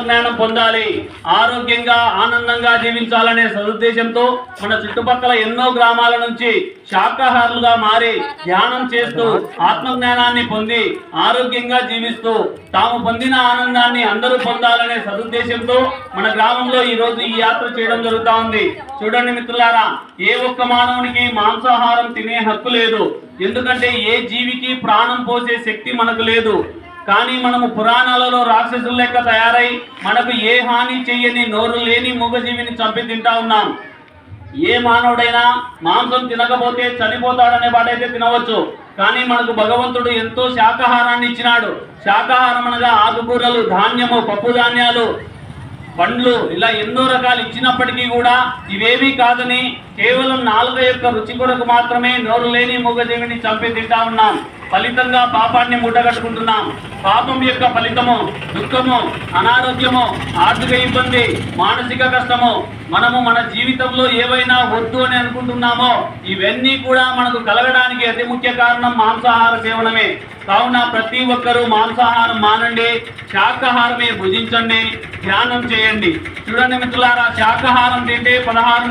ఆత్మజ్ఞానం పొందాలి. ఆరోగ్యంగా ఆనందంగా జీవించాలనే సదుద్దేశంతో మన చుట్టుపక్కల ఎన్నో గ్రామాల నుంచి శాకాహారులుగా మారి ధ్యానం చేస్తూ ఆత్మజ్ఞానాన్ని పొంది ఆరోగ్యంగా జీవిస్తూ తాము పొందిన ఆనందాన్ని అందరూ పొందాలనే సదుద్దేశంతో మన గ్రామంలో ఈ రోజు ఈ యాత్ర చేయడం జరుగుతా ఉంది. చూడండి మిత్రులారా ఏ ఒక్క మానవునికి మాంసాహారం తినే హక్కు లేదు. ఎందుకంటే ఏ జీవికి ప్రాణం పోసే శక్తి మనకు లేదు. కానీ మనము పురాణాలలో రాక్షసుల లెక్క తయారై మనకు ఏ హాని చెయ్యని నోరు లేని మూగజీవిని చంపి తింటా ఉన్నాం. ఏ మానవుడైనా మాంసం తినకపోతే చనిపోతాడనే వాడైతే తినవచ్చు. కానీ మనకు భగవంతుడు ఎంతో శాకాహారాన్ని ఇచ్చినాడు. శాకాహారం అనగా ఆకుకూరలు ధాన్యము పప్పు ధాన్యాలు పండ్లు ఇలా ఎన్నో రకాలు ఇచ్చినప్పటికీ కూడా ఇవేమీ కాదని కేవలం నాలుగు యొక్క రుచి కొరకు మాత్రమే నోరు లేని మూగజీవిని చంపి తింటా ఉన్నాం. ఫలితంగా పాపాన్ని మూటగట్టుకుంటున్నాం. పాపం యొక్క ఫలితము దుఃఖము అనారోగ్యము ఆర్థిక ఇబ్బంది మానసిక కష్టము మనము మన జీవితంలో ఏవైనా వద్దు అని అనుకుంటున్నామో ఇవన్నీ కూడా మనకు కలగడానికి అతి ముఖ్య కారణం మాంసాహార సేవనమే. కావున ప్రతి ఒక్కరూ మాంసాహారం మానండి శాకాహారమే భుజించండి ధ్యానం చేయండి. చూడండి మిత్రులారా శాకాహారం తింటే పదహారు